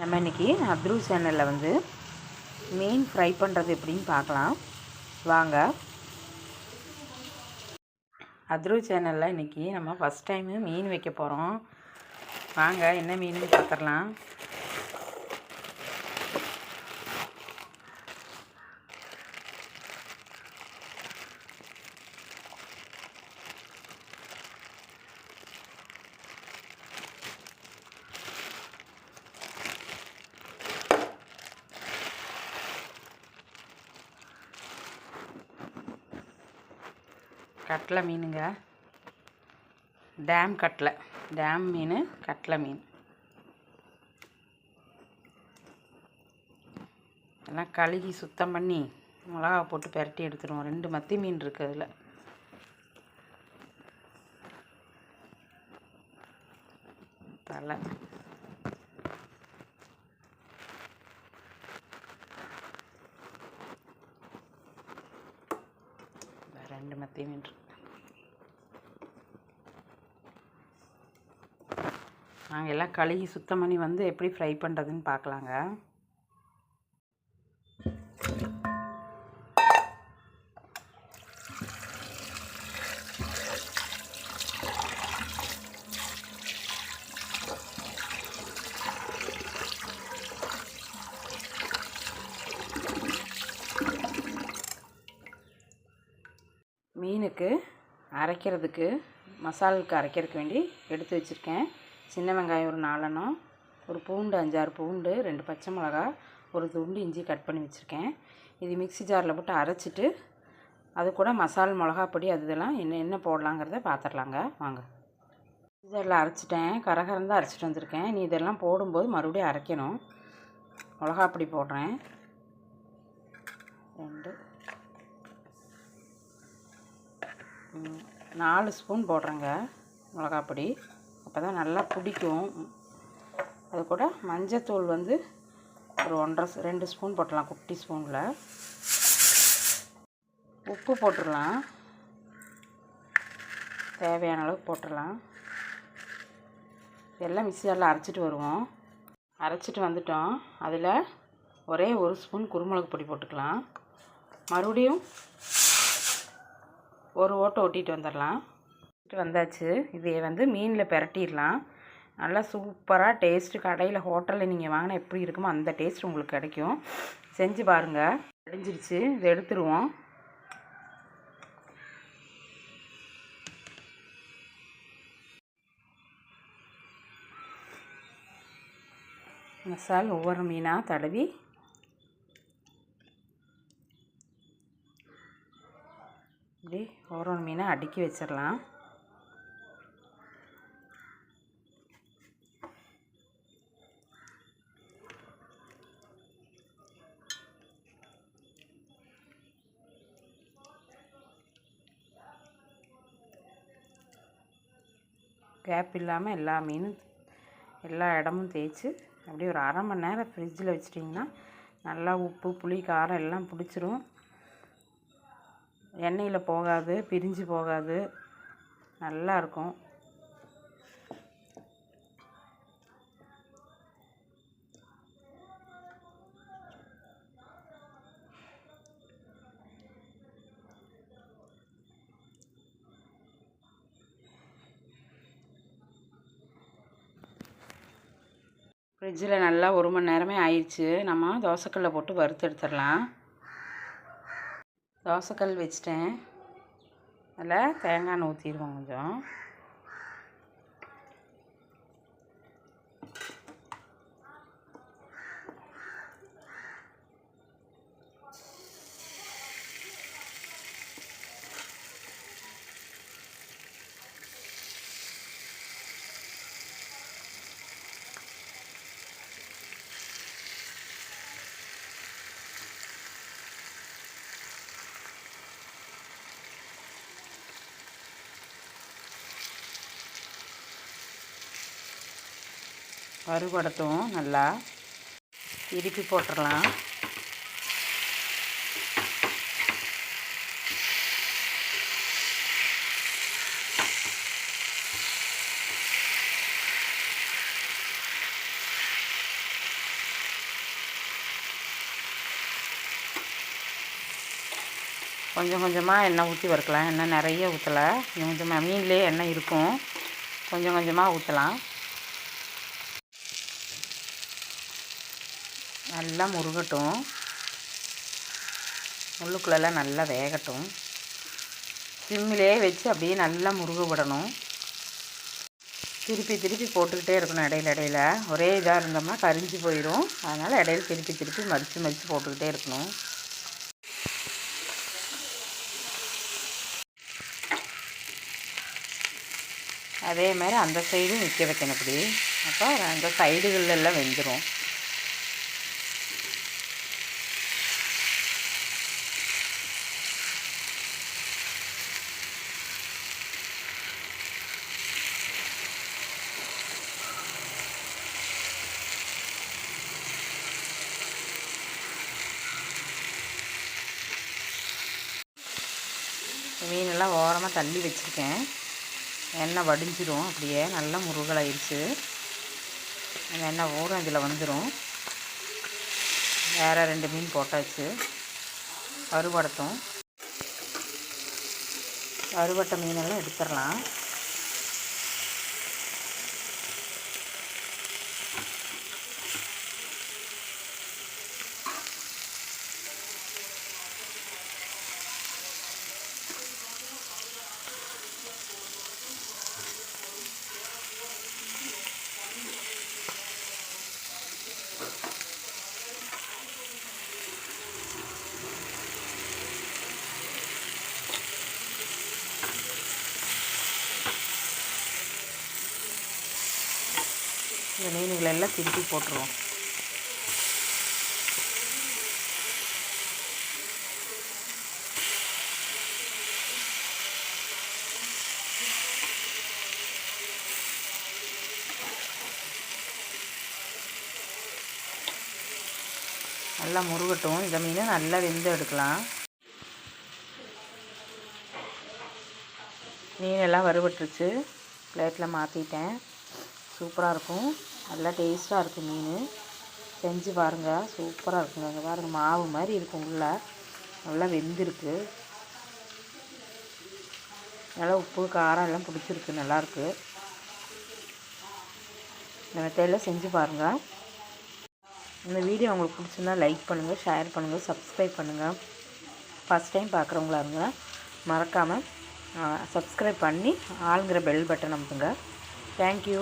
நம்ம இன்றைக்கி அத்ரு சேனலில் வந்து மீன் ஃப்ரை பண்ணுறது எப்படின்னு பார்க்கலாம். வாங்க. அத்ரு சேனலில் இன்றைக்கி நம்ம ஃபஸ்ட் டைமு மீன் வைக்க போகிறோம் வாங்க என்ன மீனுன்னு பார்த்துடலாம் கட்லை மீனுங்க. டேம் கட்லை. டேம் மீன் கட்லை மீன். எல்லாம் கழுகி சுத்தம் பண்ணி மிளகா போட்டு பெரட்டி எடுத்துருவோம். ரெண்டு மத்தி மீன் இருக்குது அதில். இந்த என்று நாங்கள் எல்லாம் கழுகி சுத்தம் பண்ணி வந்து எப்படி ஃப்ரை பண்ணுறதுன்னு பார்க்கலாங்க. மீனுக்கு அரைக்கிறதுக்கு மசாலுக்கு அரைக்கிறதுக்கு வேண்டி எடுத்து வச்சுருக்கேன். சின்ன வெங்காயம் ஒரு நாலெண்ணம் ஒரு பூண்டு அஞ்சாறு பூண்டு ரெண்டு பச்சை மிளகா ஒரு துண்டு இஞ்சி கட் பண்ணி வச்சுருக்கேன். இது மிக்ஸி ஜாரில் போட்டு அரைச்சிட்டு அது கூட மசால் மிளகாப்பொடி பொடி அது இதெல்லாம் என்ன என்ன போடலாங்கிறத பார்த்துடலாங்க வாங்க. மிக்ஸி அரைச்சிட்டேன். கரகரந்தான் அரைச்சிட்டு வந்திருக்கேன். நீ இதெல்லாம் போடும்போது மறுபடியும் அரைக்கணும். மிளகா பொடி போடுறேன். ரெண்டு. நாலு ஸ்பூன் போடுறேங்க மிளகாப்பொடி. அப்போ தான் நல்லா பிடிக்கும். அது கூட மஞ்சத்தூள் வந்து ஒரு ஒன்றரை ரெண்டு ஸ்பூன் போடலாம் குட்டி ஸ்பூனில். உப்பு போட்டுடலாம். தேவையான அளவுக்கு போட்டுடலாம். எல்லாம் மிக்சியாரில் அரைச்சிட்டு வருவோம். அரைச்சிட்டு வந்துட்டோம். அதில் ஒரே ஒரு ஸ்பூன் குருமிளகு பொடி போட்டுக்கலாம். மறுபடியும் ஒரு ஓட்டை ஒட்டிட்டு வந்துடலாம். வந்தாச்சு. இதை வந்து மீனில் பெரட்டிடலாம். நல்லா சூப்பராக டேஸ்ட்டு கடையில் ஹோட்டலில் நீங்கள் வாங்கினா எப்படி இருக்குமோ அந்த டேஸ்ட் உங்களுக்கு கிடைக்கும். செஞ்சு பாருங்கள் அடிஞ்சிருச்சு. இதை எடுத்துருவோம். மசால் ஒவ்வொரு மீனாக தடவி இப்படி மீனை அடுக்கி வச்சிடலாம். கேப் இல்லாமல் எல்லா மீனும் எல்லா இடமும் தேய்ச்சி அப்படியே ஒரு அரை மணி நேரம் ஃப்ரிட்ஜில் வச்சிட்டிங்கன்னா நல்லா உப்பு புளி காரம் எல்லாம் பிடிச்சிரும். எண்ணெயில் போகாது பிரிஞ்சு போகாது. நல்லாயிருக்கும் ஃப்ரிட்ஜில் நல்லா ஒரு மணி நேரமே ஆயிடுச்சு. நம்ம தோசைக்கல்ல போட்டு வறுத்து எடுத்துடலாம். தோசைக்கல் வச்சிட்டேன். அதில் தேங்காய் எண்ணெய் ஊற்றிடுவோம் கொஞ்சம். வறுபடுத்தும் நல்லா இருப்பி போட்டுடலாம் கொஞ்சம் கொஞ்சமாக எண்ணெய் ஊற்றி வறுக்கலாம். எண்ணெய் நிறைய ஊற்றலை கொஞ்சம் கொஞ்சமாக மீன்லேயே எண்ணெய் இருக்கும். கொஞ்சம் கொஞ்சமாக ஊற்றலாம் நல்லா முருகட்டும். முள்ளுக்குள்ளெல்லாம் நல்லா வேகட்டும். சிம்மிலே வச்சு அப்படியே நல்லா முருக விடணும். திருப்பி திருப்பி போட்டுக்கிட்டே இருக்கணும் இடையில இடையில. ஒரே இதாக இருந்தோம்னா கரிஞ்சு போயிடும் அதனால் இடையில திருப்பி திருப்பி மறித்து மறித்து போட்டுக்கிட்டே இருக்கணும். அதே மாதிரி அந்த சைடும் நிற்க வைக்கணும் இப்படி. அப்போ அந்த சைடுகளெல்லாம் வெந்துடும் நல்லா ஓரமாக தள்ளி வச்சுருக்கேன். எண்ணெய் வடிஞ்சிரும். அப்படியே நல்லா முருகலாயிடுச்சு அந்த எண்ணெய் ஊரம் இதில் வந்துடும் வேறு ரெண்டு மீன் போட்டாச்சு. வறுபடட்டும் வறுபட்ட மீனெல்லாம் எடுத்துடலாம். இந்த எல்லாம் திருப்பி போட்டுருவோம். நல்லா முருகட்டும். இந்த மீன் நல்லா வெந்து எடுக்கலாம். மீன் எல்லாம் வறுபட்டுருச்சு. பிளேட்டில் மாற்றிட்டேன் சூப்பராக இருக்கும். நல்லா டேஸ்ட்டாக இருக்கும் மீன். செஞ்சு பாருங்கள் சூப்பராக இருக்குங்க. இங்கே பாருங்கள் மாவு மாதிரி இருக்கும் உள்ள. நல்லா வெந்திருக்கு. நல்லா உப்பு காரம் எல்லாம் பிடிச்சிருக்கு. நல்லாயிருக்கு இந்த மெத்தையெல்லாம் செஞ்சு பாருங்கள் இந்த வீடியோ உங்களுக்கு பிடிச்சிருந்தா லைக் பண்ணுங்கள் ஷேர் பண்ணுங்கள் சப்ஸ்கிரைப் பண்ணுங்கள் ஃபஸ்ட் டைம் பார்க்குறவங்களா இருங்க. மறக்காமல் சப்ஸ்கிரைப் பண்ணி ஆளுங்கிற பெல் பட்டன் அமுத்துங்க. தேங்க்யூ